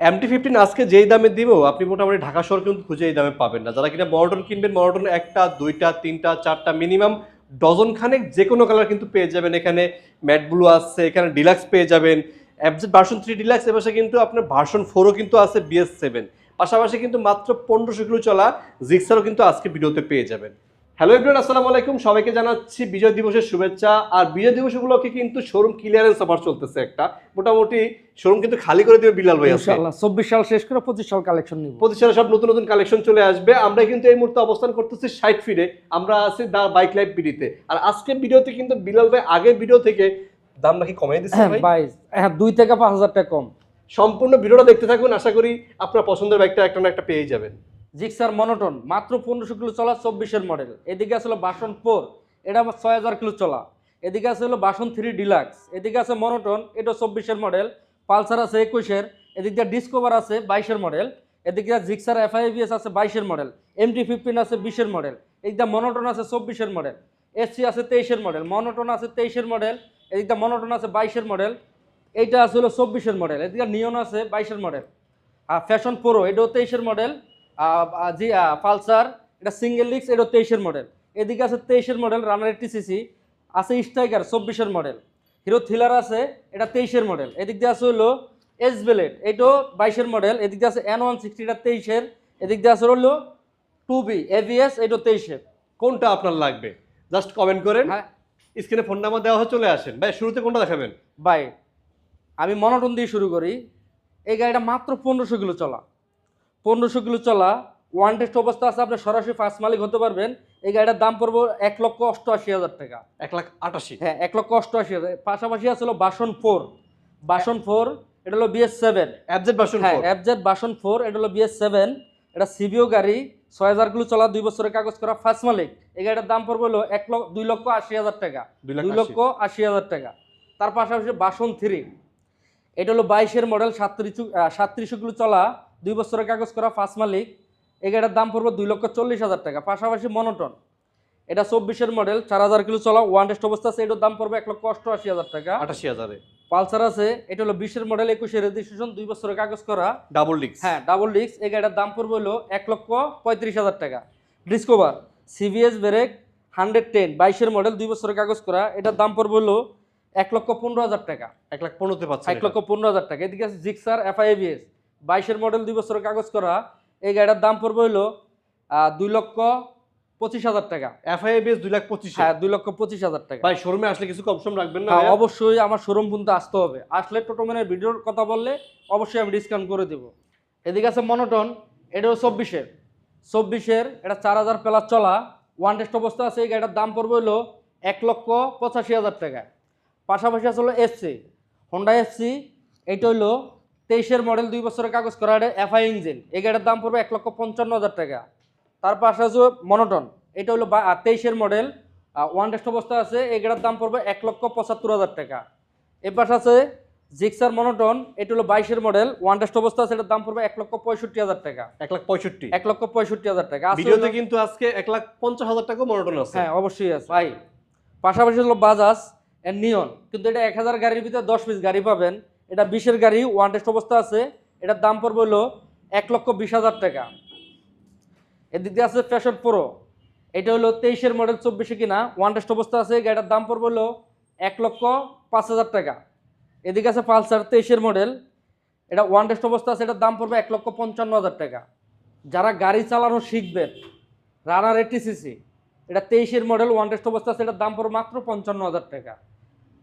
MT fifteen আজকে যেই দামে দিব, আপনি মোটামুটি ঢাকা শহর কিন্তু খুঁজে এই দামে পাবেন না। যারা কিনা মডার্ন কিনবেন, মডার্ন একটা, দুইটা, তিনটা, চারটা মিনিমাম ডজন খানেক যে কোনো কালার কিন্তু পেয়ে যাবেন। এখানে ম্যাট ব্লু আছে, এখানে ডিলাক্স পেয়ে যাবেন। অ্যাবজেট ভার্সন থ্রি ডিলাক্স এবার কিন্তু আপনার ভার্সন ফোরও কিন্তু আছে বিএস সেভেন পাশাপাশি কিন্তু মাত্র পনেরোশো কিলো চলা জিক্সারও কিন্তু আজকে ভিডিওতে পেয়ে যাবেন। হ্যালো এভরিওয়ান আসসালামু আলাইকুম। সবাইকে জানাচ্ছি বিজয় দিবসের শুভেচ্ছা। আর বিজয় দিবস উপলক্ষে কিন্তু শোরুম ক্লিয়ারেন্স অফার চলতেছে একটা। মোটামুটি শোরুম কিন্তু খালি করে দেবে বিলাল ভাই ইনশাআল্লাহ চব্বিশ সাল শেষ করে পঁচিশ সাল কালেকশন নিব। প্রতিষ্ঠানে সব নতুন নতুন কালেকশন চলে আসবে। আমরা কিন্তু এই মুহূর্তে অবস্থান করতেছি সাইট ফিরে আমরা আছি দা বাইক লাইফ বিডিতে আর আজকের ভিডিওতে কিন্তু বিলাল ভাই আগের ভিডিও থেকে দাম নাকি কমিয়ে দিচ্ছে ভাই? বাইশ হ্যাঁ দুই থেকে পাঁচ হাজার টাকা কম। সম্পূর্ণ ভিডিওটা দেখতে থাকুন। আশা করি আপনার পছন্দের বাইকটা একটা না একটা পেয়ে যাবেন। জিক্সার মনোটন, মাত্র পনেরোশো কিলো চলা, চব্বিশের মডেল। এদিকে আছে হলো বাসন ফোর, এটা আমার ছয় হাজার কিলো চলা। এদিকে আছে হলো বাসন থ্রি ডিলাক্স। এদিকে আছে মনোটন, এটা চব্বিশের মডেল। পালসার আছে একুশের, এদিক ডিসকভার আছে বাইশের মডেল। এদিকে জিক্সার এফআইভিএস আছে বাইশের মডেল। এমটি ফিফটিন আছে বিশের মডেল। এদিকটা মনোটন আছে চব্বিশের মডেল। এসসি আছে তেইশের মডেল। মনোটন আছে তেইশের মডেল। এদিকটা মনোটন আছে বাইশের মডেল। এইটা আছে হলো চব্বিশের মডেল। এদিকে নিয়ন আছে বাইশের মডেল। আর ফ্যাশন প্রো এটাও তেইশের মডেল। জি পালসার এটা সিঙ্গেল লিক্স এটাও তেইশের মডেল এদিকে আছে তেইশের মডেল রানার টিসিসি আছে স্ট্রাইকার চব্বিশের মডেল হিরো থ্রিলার আছে এটা তেইশের মডেল এদিক দিয়ে আছে হলো এস বেলেট এটাও বাইশের মডেল এদিক দিয়ে আছে এন ওয়ান সিক্সটি এটা তেইশের। এদিক দিয়ে আছে হলো টু বি এভিএস এটাও তেইশের। কোনটা আপনার লাগবে? জাস্ট কমেন্ট করেন। হ্যাঁ। স্ক্রিনে ফোন নাম্বার দেওয়া হয়ে চলে আসেন। ভাই শুরুতে কোনটা দেখাবেন? বাই আমি মনোটন দিয়ে শুরু করি। এই গাড়িটা মাত্র পনেরোশো কিলো চলা। পনেরোশো কিলো চলা ওয়ান টেস্ট অবস্থা আছে আপনি সরাসরি ফার্স্ট মালিক হতে পারবেন। এই গাড়িটার দাম পড়ব এক লক্ষ অষ্টআশি হাজার টাকা। এক লাখ আটাশি। হ্যাঁ এক লক্ষ অষ্টআশি হাজার। পাশাপাশি আছে হলো বাসন ফোর বাসন ফোর এটা হলো বিএস সেভেন অ্যাবজেট বাসন হ্যাঁ এফজেড বাসন ফোর এটা হলো বিএস সেভেন এটা সিবিও গাড়ি ছয় হাজার কিলো চলা দুই বছরের কাগজ করা ফার্স্ট মালিক। এই গাড়িটার দাম পড়বে হলো এক লক্ষ দুই লক্ষ আশি হাজার টাকা। দুই লক্ষ আশি হাজার টাকা। তার পাশাপাশি বাসন থ্রি এটা হলো বাইশের মডেল সাতত্রিশ সাতত্রিশ কিলো চলা দুই বছরের কাগজ করা ফার্স্ট মালিক এই গাড়িটার দাম পড়বে দুই লক্ষ চল্লিশ হাজার টাকা। পাশাপাশি মনোটন এটা চব্বিশের মডেল চার হাজার কিলো চলা ওয়ান টেস্ট অবস্থা আছে এটার দাম পড়বে এক লক্ষ অষ্টআশি হাজার টাকা। আটাশি হাজারে। পালসার আছে এটা হলো বিশের মডেল একুশে রেজিস্ট্রেশন দুই বছরের কাগজ করা। ডাবল ডিক্স হ্যাঁ ডাবল ডিস্ক এই গাড়িটার দাম পড়বে হলো এক লক্ষ পঁয়ত্রিশ হাজার টাকা। Discover CBS brake hundred ten বাইশের মডেল দুই বছরের কাগজ করা এটার দাম পড়বে হলো এক লক্ষ পনেরো হাজার টাকা। এক লাখ পনেরোতে পাচ্ছেন এক লক্ষ পনেরো হাজার টাকা। এদিকে আছে জিক্সার এফআইবিএস বাইশের মডেল দুই বছরের কাগজ করা এই গাড়িটার দাম পড়বে হলো আহ, দুই লক্ষ পঁচিশ হাজার টাকা। এফআইবিএস দুই লাখ পঁচিশ? হ্যাঁ দুই লক্ষ পঁচিশ হাজার টাকা। ভাই শোরুমে আসলে কিছু কম সম রাখবেন না হ্যাঁ অবশ্যই আমার শোরুম পর্যন্ত আসতে হবে। আসলে টোটোম্যানের ভিডিওর কথা বললে অবশ্যই আমি ডিসকাউন্ট করে দেবো। এদিকে আছে মনোটন এটাও চব্বিশের। চব্বিশের এটা চার হাজার প্লাস চলা। ওয়ান টেস্ট অবস্থা আছে এই গাড়িটার দাম পড়বে হলো এক লক্ষ পঁচাশি হাজার টাকা। পাশাপাশি আছে হলো এসসি হন্ডা এসসি এইটা হলো তেইশের মডেল দুই বছরের কাগজ করা এফআই ইঞ্জিন এই গাড়ির দাম পড়বে এক লক্ষ পঞ্চান্ন হাজার টাকা। তার পাশে আছে মনোটন এটা হলো তেইশের মডেল ওয়ান টেস্ট অবস্থা আছে। এই গাড়ির দাম পড়বে এক লক্ষ পঁচাত্তর হাজার টাকা। এর পাশে আছে জিক্সার মনোটন এটা হলো বাইশের মডেল ওয়ান টেস্ট অবস্থা আছে। এটার দাম পড়বে এক লক্ষ পঁয়ষট্টি হাজার টাকা। এক লাখ পঁয়ষট্টি। এক লক্ষ পঁয়ষট্টি হাজার টাকা। ভিডিওতে কিন্তু আজকে এক লাখ পঞ্চাশ হাজার টাকা মনোটন আছে। হ্যাঁ অবশ্যই আছে। ভাই পাশাপাশি হলো বাজাজ এন্ড নিয়ন কিন্তু এটা এক হাজার গাড়ির ভিতরে দশ পিস গাড়ি পাবেন। এটা বিশের গাড়ি ওয়ান টেস্ট অবস্থা আছে। এটার দাম পড়বে হলো এক লক্ষ বিশ হাজার টাকা। এদিক দিয়ে আছে ফ্যাশন প্রো এটা হলো তেইশের মডেল চব্বিশে কিনা। ওয়ান টেস্ট অবস্থা আছে, গাড়িটার দাম পড়বে হলো এক লক্ষ পাঁচ হাজার টাকা। এদিকে আছে পালসার, তেইশের মডেল এটা ওয়ান টেস্ট অবস্থা আছে, এটার দাম পড়বে এক লক্ষ পঞ্চান্ন হাজার টাকা। যারা গাড়ি চালানো শিখবেন, রানার এটিসিসি এটা তেইশের মডেল ওয়ান টেস্ট অবস্থা আছে, এটার দাম পড়বে মাত্র পঞ্চান্ন হাজার টাকা।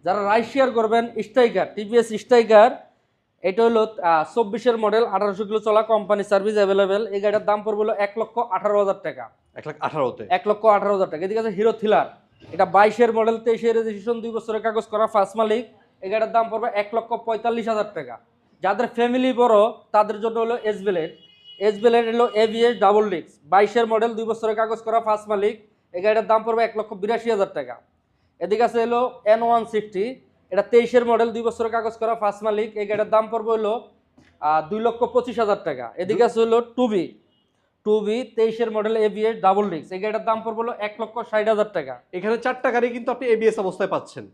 যারা রাইড শেয়ার করবেন স্ট্রাইকার টিভিএস স্ট্রাইকার এটা হলো চব্বিশের মডেল আঠারোশো কিলো চলা কোম্পানি সার্ভিস অ্যাভেলেবেল এই গাড়ির দাম পড়বে হলো এক লক্ষ আঠারো হাজার টাকা। এক লাখ আঠারোতে? এক লক্ষ আঠারো হাজার টাকা। এদিকে আছে হিরো থ্রিলার এটা বাইশের মডেল তেইশের রেজিস্ট্রেশন দুই বছরের কাগজ করা ফার্স্ট মালিক। এই গাড়ির দাম পড়বে এক লক্ষ পঁয়তাল্লিশ হাজার টাকা। যাদের ফ্যামিলি বড় তাদের জন্য হলো এস বেলেট এস বেলেট হলো এভিএস ডাবল ডিক্স বাইশের মডেল দুই বছরের কাগজ করা ফার্স্ট মালিক। এই গাড়িটার দাম পড়বে এক লক্ষ বিরাশি হাজার টাকা। এদিকে আছে হলো এন ওয়ান সিক্সটি এটা তেইশের মডেল দুই বছরের কাগজ করা ফার্স্ট মালিক। এই গাড়িটার দাম পড়বে হলো দুই লক্ষ পঁচিশ হাজার টাকা। এদিকে আছে হলো টু বি টু বি তেইশের মডেল এভিএস ডাবল ডিক্স এই গাড়িটার দাম পড়বে হলো এক লক্ষ ষাট হাজার টাকা। এখানে চারটা গাড়ি কিন্তু আপনি এবিএস অবস্থায় পাচ্ছেন।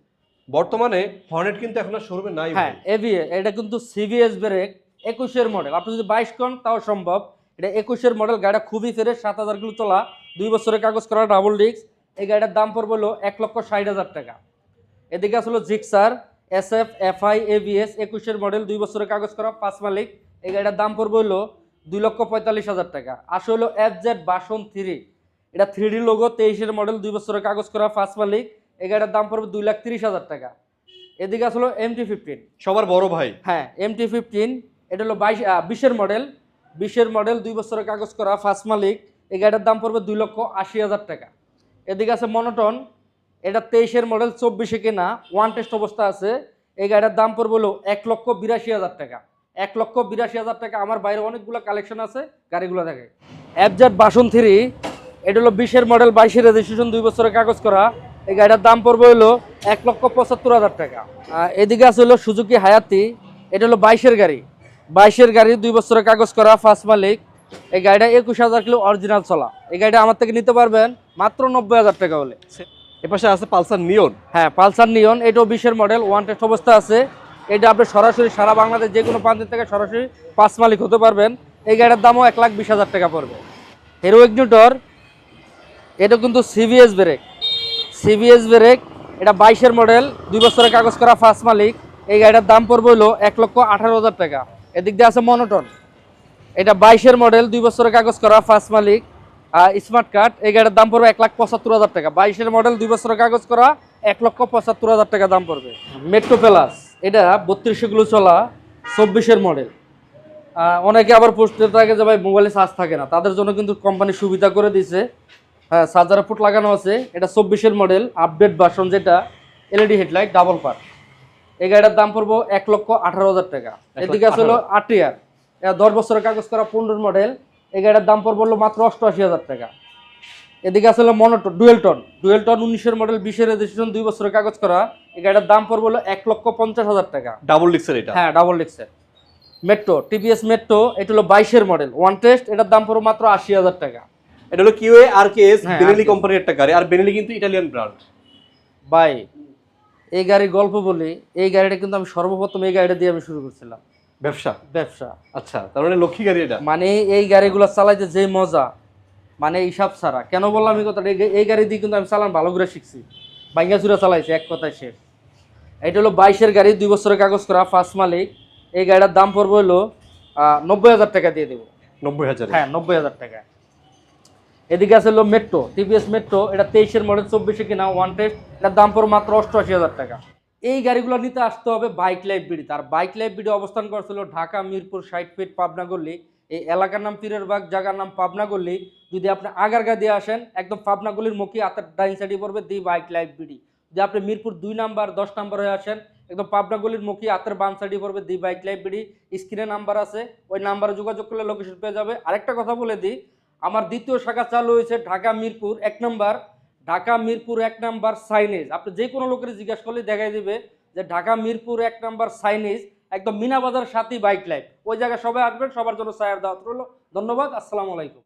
বর্তমানে হর্নেট কিন্তু এখন আর শোরুমে নাই হ্যাঁ এভিএ এটা কিন্তু সিভিএস ব্রেক একুশের মডেল আপনি যদি বাইশ করেন তাও সম্ভব। এটা একুশের মডেল গাড়িটা খুবই ফেরে সাত হাজার কিলো চলা দুই বছরের কাগজ করা ডাবল ডিস্ক এই গাড়িটার দাম পড়বে হলো এক লক্ষ ষাট হাজার টাকা। এদিকে আসলে Gixxer S F FI ABS একুশের মডেল দুই বছরের কাগজ করা পাঁচ মালিক। এই গাড়িটার দাম পড়বে হলো দুই লক্ষ পঁয়তাল্লিশ হাজার টাকা। আসলে হলো এফ জেড বাসন থ্রি। এটা থ্রি ডি লোগো তেইশের মডেল দুই বছরের কাগজ করা ফার্স্ট মালিক। এই গাড়িটার দাম পড়বে দুই লাখ তিরিশ হাজার টাকা। এদিকে আসলে এমটি ফিফটিন সবার বড় ভাই। হ্যাঁ এম টি ফিফটিন এটা হলো বাইশ বিশের মডেল বিশের মডেল দুই বছরের কাগজ করা ফার্স্ট মালিক। এই গাড়িটার দাম পড়বে দুই লক্ষ আশি হাজার টাকা। এদিকে আছে মনোটন, এটা তেইশের মডেল চব্বিশে কেনা ওয়ান টেস্ট অবস্থা আছে। এই গাড়িটার দাম পড়বে হলো এক লক্ষ বিরাশি হাজার টাকা। এক লক্ষ বিরাশি হাজার টাকা, আমার বাইরে অনেকগুলো কালেকশন আছে, গাড়িগুলো দেখে। অ্যাবজেট বাসন থ্রি এটা হলো বিশের মডেল বাইশের রেজিস্ট্রেশন দুই বছরের কাগজ করা। এই গাড়িটার দাম পড়বে হলো এক লক্ষ পঁচাত্তর হাজার টাকা। এদিকে আছে হলো সুজুকি হায়াতি, এটা হলো বাইশের গাড়ি। বাইশের গাড়ি দুই বছরের কাগজ করা ফার্স্ট মালিক। এই গাড়িটা একুশ হাজার কিলো অরিজিনাল চলা। এই গাড়িটা আমার থেকে নিতে পারবেন মাত্র নব্বই হাজার টাকা হলে। এপাশে আছে পালসার নিয়ন। হ্যাঁ পালসার নিয়ন এটাও বিশের মডেল ওয়ান টেস্ট অবস্থা আছে। এটা আপনি সরাসরি সারা বাংলাদেশ যে কোনো প্রান্তের থেকে সরাসরি পাঁচ মালিক হতে পারবেন। এই গাড়ির দামও এক লাখ বিশ হাজার টাকা পড়বে। হিরো ইগনিটর এটা কিন্তু সিবিএস ব্রেক সিবিএস ব্রেক এটা বাইশের মডেল দুই বছরের কাগজ করা ফার্স্ট মালিক। এই গাড়িটার দাম পড়বে হলো এক লক্ষ আঠারো হাজার টাকা। এদিক দিয়ে আছে মনোটন এটা বাইশের মডেল দুই বছরের কাগজ করা ফার্স্ট মালিক স্মার্ট কার্ড এই গাড়ির দাম পড়বে এক লাখ পঁচাত্তর হাজার টাকা। বাইশের মডেল দুই বছরের কাগজ করা এক লক্ষ পঁচাত্তর হাজার টাকা দাম পড়বে। মেট্রো প্লাস এটা বত্রিশশো কিলো চলা চব্বিশের মডেল অনেকে আবার পোস্টে থাকে যে ভাই মোবাইলে চার্জ থাকে না। তাদের জন্য কিন্তু কোম্পানি সুবিধা করে দিয়েছে। হ্যাঁ চার্জার ফুট লাগানো আছে। এটা চব্বিশের মডেল আপডেট ভার্সন যেটা এলইডি হেডলাইট ডাবল পার এই গাড়িটার দাম পড়ব এক লক্ষ আঠারো হাজার টাকা। এদিকে আছে হলো আটিয়ার এটা দশ বছরের কাগজ করা পনেরো মডেল এই গাড়িটার দাম পড়ব হলো মাত্র অষ্টআশি হাজার টাকা। এদিকে আছে হলো monotone dual tone dual tone উনিশের মডেল বিশের রেজিস্ট্রেশন দুই বছরের কাগজ করা। এই গাড়িটার দাম পড়ব হলো এক লক্ষ পঞ্চাশ হাজার টাকা। ডাবল ডিক্সের এটা? হ্যাঁ ডাবল ডিক্সের মেট্রো টিভিএস মেট্রো এটা হলো বাইশের মডেল ওয়ান টেস্ট এটার দাম পড়ব মাত্র আশি হাজার টাকা। এটা হলো কিউএ আর কে এস বেনেলি কোম্পানির একটা গাড়ি। আর বেনেলি কিন্তু ইটালিয়ান ব্র্যান্ড বাই এই গাড়ির গল্প বলি এই গাড়িটা কিন্তু আমি সর্বপ্রথম এই গাড়িটা দিয়ে আমি শুরু করছিলাম। ব্যবসা? ব্যবসা। আচ্ছা তার মানে লক্ষ্মী গাড়ি এটা? মানে এই গাড়িগুলো চালাইতে যে মজা মানে হিসাব ছাড়া। কেন বললাম এই কথাটা? এই- গাড়ি দিয়ে কিন্তু আমি চালান ভালো করে শিখছি। বাইঙ্গা চুরা চালাইছি এক কথায় শেষ। এটা হলো বাইশের গাড়ি দুই বছরের কাগজ করা ফার্স্ট মালিক। এই গাড়িটার দাম পড়বে হলো নব্বই হাজার টাকা দিয়ে দেবো। নব্বই হাজার? হ্যাঁ নব্বই হাজার টাকা। এদিকে আছে হলো মেট্রো টিভিএস মেট্রো এটা তেইশের মডেল চব্বিশে কিনা ওয়ান টেস্ট এটার দাম পড়ো মাত্র অষ্টআশি হাজার টাকা। এই গাড়িগুলো নিতে আসতে হবে বাইক লাইব্রেরি তার বাইক লাইব্রেরি অবস্থান করছিল ঢাকা, মিরপুর, ষাট ফিট পাবনা গল্লি এই এলাকার নাম পীরের বাগ, জায়গার নাম পাবনা গল্লি যদি আপনি আগারগা দিয়ে আসেন, একদম পাবনা গল্লির মুখে হাতের ডাইন সাইডে পড়বে দি বাইক লাইব্রেরি যদি আপনি মিরপুর দুই নাম্বার, দশ নাম্বার হয়ে আসেন, একদম পাবনা গলির মুখে হাতের বাম সাইডে পড়বে দি বাইক লাইব্রেরি স্ক্রিনে নাম্বার আছে, ওই নাম্বারে যোগাযোগ করলে লোকেশন পেয়ে যাবে। আরেকটা কথা বলে দিই, আমার দ্বিতীয় শাখা চালু হয়েছে ঢাকা, মিরপুর, এক নাম্বার। ঢাকা মিরপুর এক নাম্বার সাইনেজ আপনি যে কোনো লোকের জিজ্ঞাসা করলে দেখাই দেবে যে ঢাকা মিরপুর এক নাম্বার সাইনেজ একদম মিনা বাজার সাথী বাইক লাইফ ওই জায়গায় সবাই আসবেন, সবার জন্য সায়ার দাওয়াত রইল। ধন্যবাদ, আসসালামু আলাইকুম।